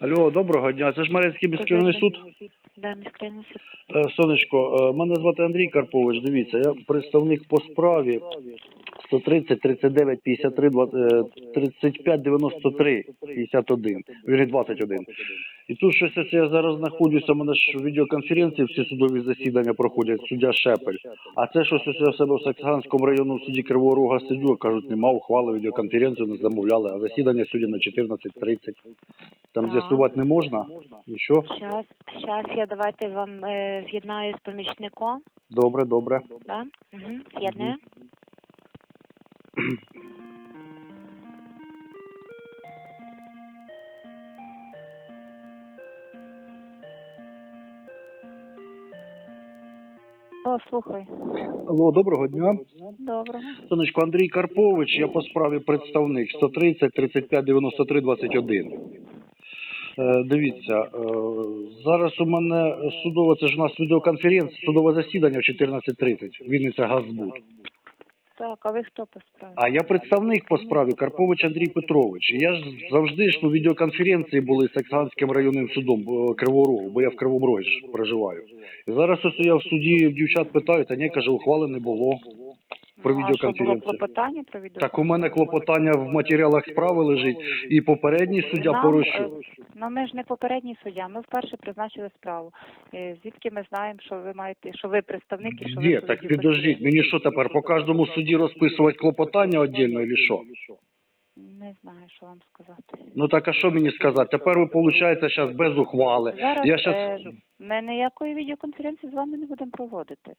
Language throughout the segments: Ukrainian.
Алло, доброго дня. Це ж Маринський міськрайонний суд. Да, міськрайонний суд. Е, Сонечко, е, мене звати Андрій Карпович. Дивіться, я представник по справі 130 39 53 20, е, 35 93 51, вірні 21. І тут щось ось я зараз знаходжуся, у мене ж відеоконференції, всі судові засідання проходять, суддя Шепель. А це щось ось я в себе в Саксганському районному суді Кривого Рога сидю, кажуть, нема ухвали, відеоконференцію не замовляли, а засідання сьогодні на 14.30. Там з'ясувати не можна? І що? Щас, щас я давайте вам е, з'єднаю з помічником. Добре, добре. Да? Угу. З'єднаю. О, слухай. Алло, доброго дня. Доброго. Сонечко, Андрій Карпович, я по справі представник 130 35 93 21. Е, дивіться, е, зараз у мене судова, це ж у нас відеоконференція, судове засідання в 14.30, Вінниця Газбуд. Так, а ви хто по справі? А я представник по справі Карпович Андрій Петрович. Я ж завжди ж ну, відеоконференції були з Оксанським районним судом е, Кривого Рогу, бо я в Кривому Розі проживаю. І зараз ось я в суді дівчат питаю, та ні, каже, ухвали не було про а що було клопотання про відео? Так у мене клопотання в матеріалах справи лежить, і попередній суддя Нам, Порощук. е, Ну ми ж не попередній суддя. Ми вперше призначили справу. Е, Звідки ми знаємо, що ви маєте, що ви представник і що ви Є, так підождіть, мені що тепер по кожному суді розписувати клопотання віддільно, чи що? Знаю, що вам сказати. Ну так а що мені сказати? Тепер ви, виходить, зараз без ухвали. Зараз Я е, щас... ми ніякої відеоконференції з вами не будемо проводити.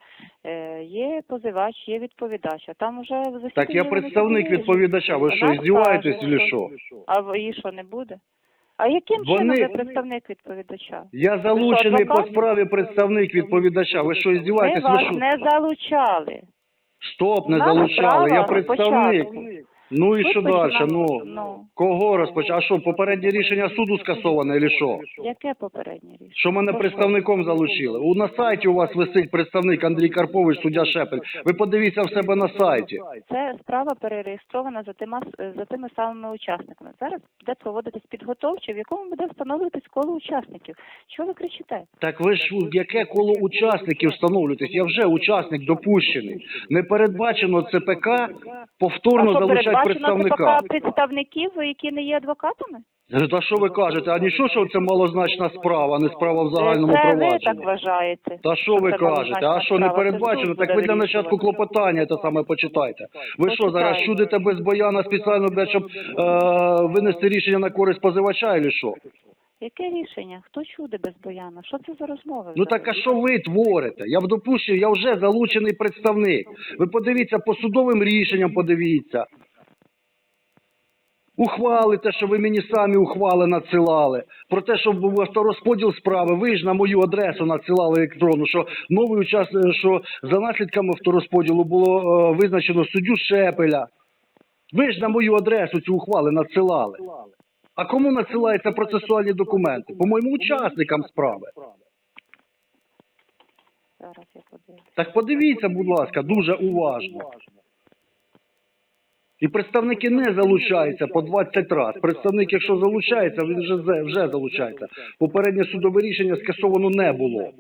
Е, є позивач, є відповідач, а там вже засідання... Так я представник відповідача. Ви що, здіваєтесь, чи що? А ви- що не буде? А яким Вони- чином ви представник відповідача? Я залучений по адвокат? справі представник відповідача. Ви що, Ми здіваєтесь? Ви вас що? не залучали. Стоп, не залучали. Я справа представник. спочатку. Ну і що далі? Ну кого розпочав? А що, попереднє рішення суду скасоване, чи що? яке попереднє рішення? Що мене представником залучили? У на сайті у вас висить представник Андрій Карпович, суддя Шепель. Ви подивіться в себе на сайті. Це справа перереєстрована за тима за тими самими учасниками. Зараз буде проводитись підготовче, в якому буде встановлюватись коло учасників. Чого ви кричите? Так ви ж яке коло учасників встановлюєтесь? Я вже учасник допущений. Не передбачено ЦПК повторно залучати представника. ЦПК представників, які не є адвокатами? Та що ви кажете? А нічого, що це малозначна справа, а не справа в загальному це ви провадженні? так вважаєте. Та що ви кажете? А що не передбачено? Так ви для початку клопотання те саме почитайте. Ви що зараз чудите без бояна спеціально, блядь, щоб е, винести рішення на користь позивача, чи що? Яке рішення? Хто чуде без бояна? Що це за розмови? Ну так а що ви творите? Я в допущенні, я вже залучений представник. Ви подивіться по судовим рішенням, подивіться. Ухвали те, що ви мені самі ухвали надсилали. Про те, що був авторозподіл справи, ви ж на мою адресу надсилали електронну, що новий учасник, що за наслідками авторозподілу було е, визначено суддю Шепеля. Ви ж на мою адресу ці ухвали надсилали. А кому надсилаються процесуальні документи? По моїм учасникам справи. Так подивіться, будь ласка, дуже уважно. І представники не залучаються по 20 разів. Представник, якщо залучається, він вже, вже залучається. Попереднє судове рішення скасовано не було.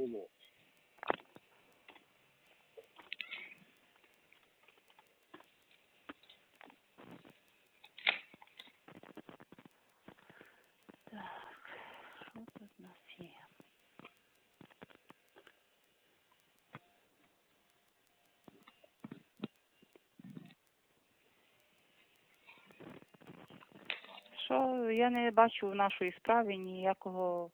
Що тут у нас є? Що я не бачу в нашій справі ніякого.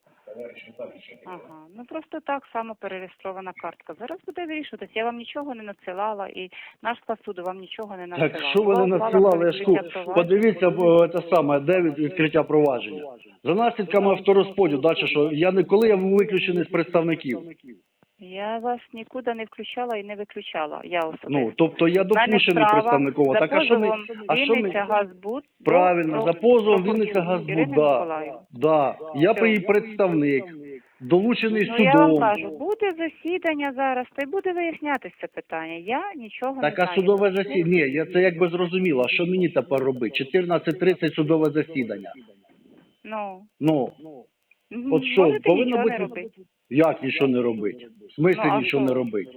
Ага, ну просто так само перереєстрована картка. Зараз буде вирішуватись. Я вам нічого не надсилала, і наш склад суду вам нічого не надсилав. Так що ви не надсилали? Я подивіться б, те саме, де від- відкриття провадження. За наслідками авторозподілу, далі що? Я не коли я був виключений з представників. Я вас нікуди не включала і не виключала. Я особисто. Ну, тобто я допущений за Так а що ми, а що ми, Вінниця Газбуд до правильно, за позовом Вінниця Газбуд, да, да. Я її представник, долучений Ну я вам кажу, буде засідання зараз, та й буде вияснятися це питання. Я нічого Так, не а судове засідання? Ні, я це якби зрозуміло. Що мені тепер робити? 14.30 судове засідання. Ну, Ну, От що, повинно бути- робити. Як нічого не робити? В смислі Ну, нічого не робити?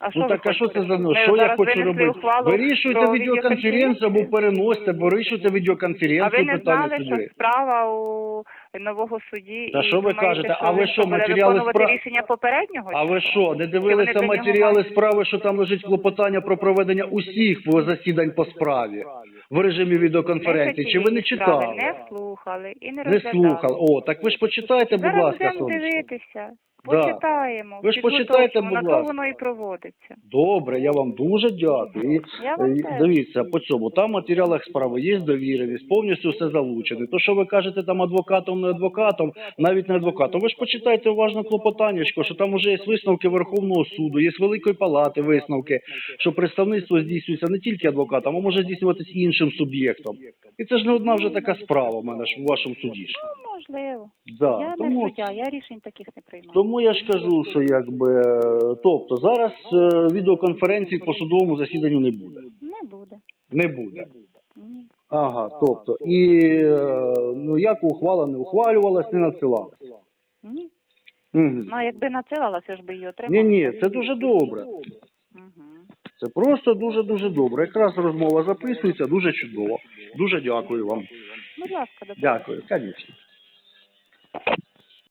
А що Ну так а що це за ну, що я хочу робити? Вирішуйте відеоконференцію або переносите, бо вирішуйте А ви відеоконференцію не знали, що справа у нового судді? Та і що ви думаєте, кажете? А ви що, матеріали виконувати спра- рішення попереднього? А ви що, не дивилися матеріали справи, що там лежить клопотання про проведення усіх засідань по справі в режимі відеоконференції? Чи ви не читали? Не слухали і не Не слухали. О, так ви ж почитайте, будь Зараз ласка, будемо сонечко. дивитися. Да. Почитаємо. Ви ж почитайте, будь На то воно і проводиться. Добре, я вам дуже дякую. І, Я вам е, теж. Дивіться, по цьому там в матеріалах справи є довіреність, повністю все залучене. То, що ви кажете там адвокатом, не адвокатом, навіть не адвокатом. Ви ж почитайте уважно клопотаннячко, що там уже є висновки Верховного суду, є з Великої Палати висновки, що представництво здійснюється не тільки адвокатом, а може здійснюватись іншим суб'єктом. І це ж не одна вже така справа в мене ж у вашому суді. Ну, можливо. Да, я тому... не суддя, я рішень таких не приймаю. Тому я ж кажу, що якби е, тобто зараз е, відеоконференції по судовому засіданню не буде. Не буде. Не буде. Ага, тобто і е, ну як ухвала не ухвалювалась, не надсилалась. Ні. Угу. Ну, якби нацелилася, ж би її отримала. Ні, ні, це дуже добре. Угу. Це просто дуже дуже добре. Якраз розмова записується, дуже чудово. Дуже дякую вам. Будь ласка, Дякую, звісно.